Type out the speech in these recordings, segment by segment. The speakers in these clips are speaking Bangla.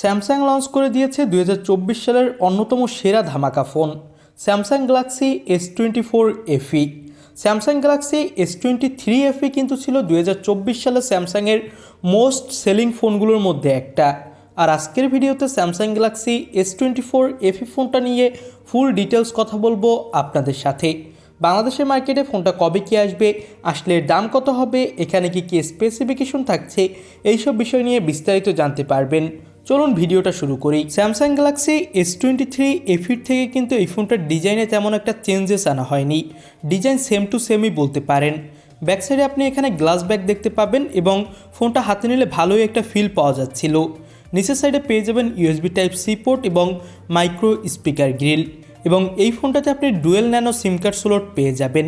স্যামসাং লঞ্চ করে দিয়েছে দুই হাজার চব্বিশ সালের অন্যতম সেরা ধামাকা phone, Samsung Galaxy S twenty four FE Samsung Galaxy S twenty three FE কিন্তু ছিল দুই সালে স্যামসাংয়ের মোস্ট সেলিং ফোনগুলোর মধ্যে একটা। আর আজকের ভিডিওতে Samsung Galaxy S twenty four FE ফোনটা নিয়ে ফুল ডিটেলস কথা বলব আপনাদের সাথে। বাংলাদেশের মার্কেটে ফোনটা কবে কি আসবে, আসলে দাম কত হবে, এখানে কি কি স্পেসিফিকেশন থাকছে, এইসব বিষয় নিয়ে বিস্তারিত জানতে পারবেন। চলুন ভিডিওটা শুরু করি। Samsung Galaxy S twenty three এফির থেকে কিন্তু এই ফোনটার ডিজাইনে তেমন একটা চেঞ্জেস আনা হয়নি। ডিজাইন সেম টু সেমই বলতে পারেন। ব্যাক সাইডে আপনি এখানে গ্লাস ব্যাগ দেখতে পাবেন এবং ফোনটা হাতে নিলে ভালোই একটা ফিল পাওয়া যাচ্ছিল। নিচের সাইডে পেয়ে যাবেন ইউএসবি টাইপ সি পোর্ট এবং মাইক্রো স্পিকার গ্রিল এবং এই ফোনটাতে আপনি dual nano SIM card slot পেয়ে যাবেন।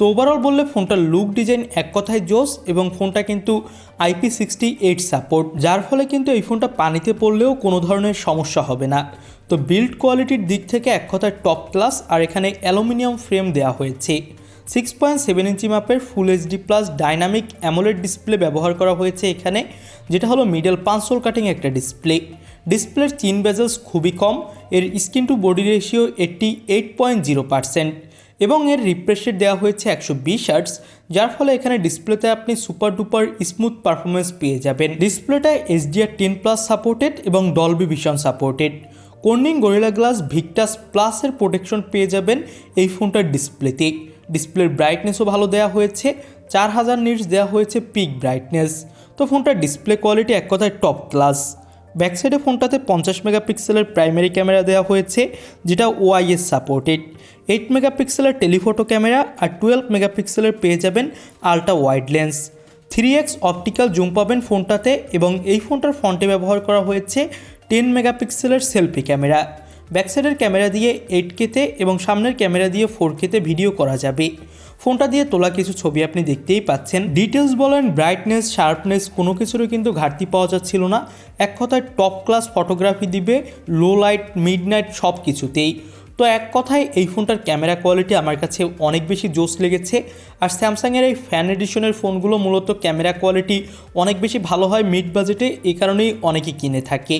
তো ওভারঅল বললে ফোনটার লুক ডিজাইন এক কথায় জোস এবং ফোনটা কিন্তু আইপি সিক্সটি এইট সাপোর্ট যার ফলে কিন্তু এই ফোনটা পানিতে পড়লেও কোনো ধরনের সমস্যা হবে না। তো বিল্ড কোয়ালিটির দিক থেকে এক কথায় টপ ক্লাস আর এখানে অ্যালুমিনিয়াম ফ্রেম দেওয়া হয়েছে। সিক্স পয়েন্ট সেভেন ইঞ্চি মাপের full HD plus dynamic AMOLED display ব্যবহার করা হয়েছে এখানে, যেটা হলো মিডল পাঁচশোল কাটিং একটা ডিসপ্লে ডিসপ্লের চিন বেজেলস খুবই কম, এর screen to body ratio eighty eight point zero percent এবং এর রিফ্রেশ রেট দেওয়া হয়েছে একশো বিশ হার্টস যার ফলে এখানে ডিসপ্লেতে আপনি সুপার ডুপার স্মুথ পারফরমেন্স পেয়ে যাবেন। ডিসপ্লেটা এইচডিআর টেন প্লাস সাপোর্টেড এবং Dolby vision supported Corning Gorilla Glass Victus প্লাসের প্রোটেকশন পেয়ে যাবেন এই ফোনটার ডিসপ্লেতে ডিসপ্লের ব্রাইটনেসও ভালো দেওয়া হয়েছে, চার হাজার নিটস দেওয়া হয়েছে পিক ব্রাইটনেস তো ফোনটার ডিসপ্লে কোয়ালিটি এক কথায় টপ ক্লাস ব্যাক সাইডে ফোনটাতে পঞ্চাশ মেগাপিক্সেলের প্রাইমারি ক্যামেরা দেওয়া হয়েছে, যেটা ওআইএস সাপোর্টেড এইট মেগাপিক্সেলের টেলিফোটো ক্যামেরা আর টুয়েলভ মেগাপিক্সেলের পেয়ে যাবেন ultra wide lens three X optical zoom পাবেন ফোনটাতে এবং এই ফোনটার ফ্রন্টে ব্যবহার করা হয়েছে টেন মেগাপিক্সেলের সেলফি ক্যামেরা ব্যাকসাইডের ক্যামেরা দিয়ে এইট কেতে এবং সামনের ক্যামেরা দিয়ে ফোর কেতে ভিডিও করা যাবে। ফোনটা দিয়ে তোলা কিছু ছবি আপনি দেখতেই পাচ্ছেন। ডিটেলস বলেন ব্রাইটনেস শার্পনেস কোনো কিছুরই কিন্তু ঘাটতি পাওয়া যাচ্ছিল না। এক কথায় টপ ক্লাস ফটোগ্রাফি দিবে লো লাইট মিড নাইট সব কিছুতেই তো এক কথায় এই ফোনটার ক্যামেরা কোয়ালিটি আমার কাছে অনেক বেশি জোস লেগেছে। আর স্যামসাংয়ের এই ফ্যান এডিশনের ফোনগুলো মূলত ক্যামেরা কোয়ালিটি অনেক বেশি ভালো হয় মিড বাজেটে এই কারণেই অনেকে কিনে থাকে।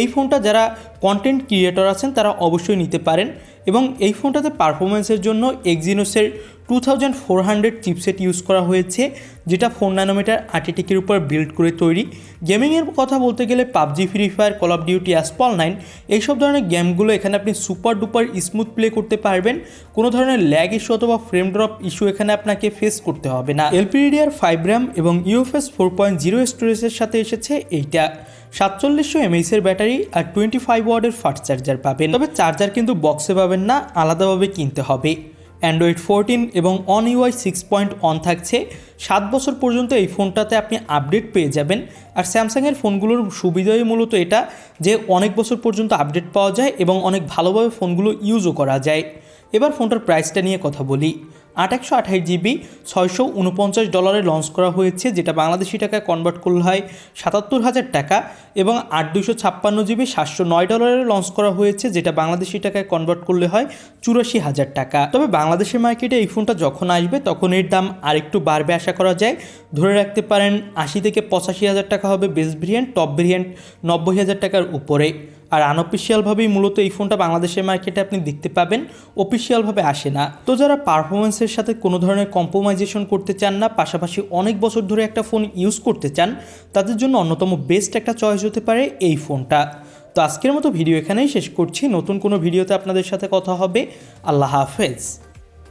এই ফোনটা যারা কন্টেন্ট ক্রিয়েটর আছেন, তারা অবশ্যই নিতে পারেন। এবং এই ফোনটাতে পারফরমেন্সের জন্য এক্সিনোসের two thousand four hundred chipset use করা হয়েছে, যেটা ফোর ন্যানোমিটার আর্টিটিকের উপর বিল্ড করে তৈরি। গেমিংয়ের কথা বলতে গেলে PUBG free fire call of duty Asphalt nine এইসব ধরনের গেমগুলো এখানে আপনি সুপার ডুপার স্মুথ প্লে করতে পারবেন। কোনো ধরনের ল্যাগ ইস্যু অথবা ফ্রেম ড্রপ ইস্যু এখানে আপনাকে ফেস করতে হবে না। এলপিডিআর ফাইভ র্যাম এবং ইউএফএস ফোর পয়েন্ট জিরো স্টোরেজের সাথে এসেছে এইটা। সাতচল্লিশশো এমএইচের ব্যাটারি আর টোয়েন্টি ফাইভ ওয়ার্ডের ফাস্ট চার্জার পাবেন। তবে চার্জার কিন্তু বক্সে পাবেন না, আলাদাভাবে কিনতে হবে। অ্যান্ড্রয়েড ফোরটিন এবং One UI six point one থাকছে। সাত বছর পর্যন্ত এই ফোনটাতে আপনি আপডেট পেয়ে যাবেন। আর স্যামসাংয়ের ফোনগুলোর সুবিধাই মূলত এটা, যে অনেক বছর পর্যন্ত আপডেট পাওয়া যায় এবং অনেক ভালোভাবে ফোনগুলো ইউজও করা যায়। এবার ফোনটার প্রাইসটা নিয়ে কথা বলি। আট একশো আঠাশ জিবি, ছয়শো উনপঞ্চাশ ডলারে লঞ্চ করা হয়েছে, যেটা বাংলাদেশি টাকায় কনভার্ট করলে হয় সাতাত্তর হাজার টাকা এবং আট দুশো ছাপ্পান্ন জিবি, সাতশো নয় ডলারে লঞ্চ করা হয়েছে, যেটা বাংলাদেশি টাকায় কনভার্ট করলে হয় চুরাশি হাজার টাকা। তবে বাংলাদেশের মার্কেটে এই ফোনটা যখন আসবে, তখন এর দাম আরেকটু বাড়বে আশা করা যায়। ধরে রাখতে পারেন, আশি থেকে পঁচাশি হাজার টাকা হবে বেস্ট ভেরিয়েন্ট টপ ভেরিয়েন্ট নব্বই হাজার টাকার উপরে। আর আনঅফিসিয়ালভাবেই মূলত এই ফোনটা বাংলাদেশের মার্কেটে আপনি দেখতে পাবেন অফিসিয়ালভাবে আসে না। তো যারা পারফরমেন্সের সাথে কোনো ধরনের কম্প্রোমাইজেশন করতে চান না, পাশাপাশি অনেক বছর ধরে একটা ফোন ইউজ করতে চান, তাদের জন্য অন্যতম বেস্ট একটা চয়েস হতে পারে এই ফোনটা। তো আজকের মতো ভিডিও এখানেই শেষ করছি। নতুন কোনো ভিডিওতে আপনাদের সাথে কথা হবে। আল্লাহ হাফেজ।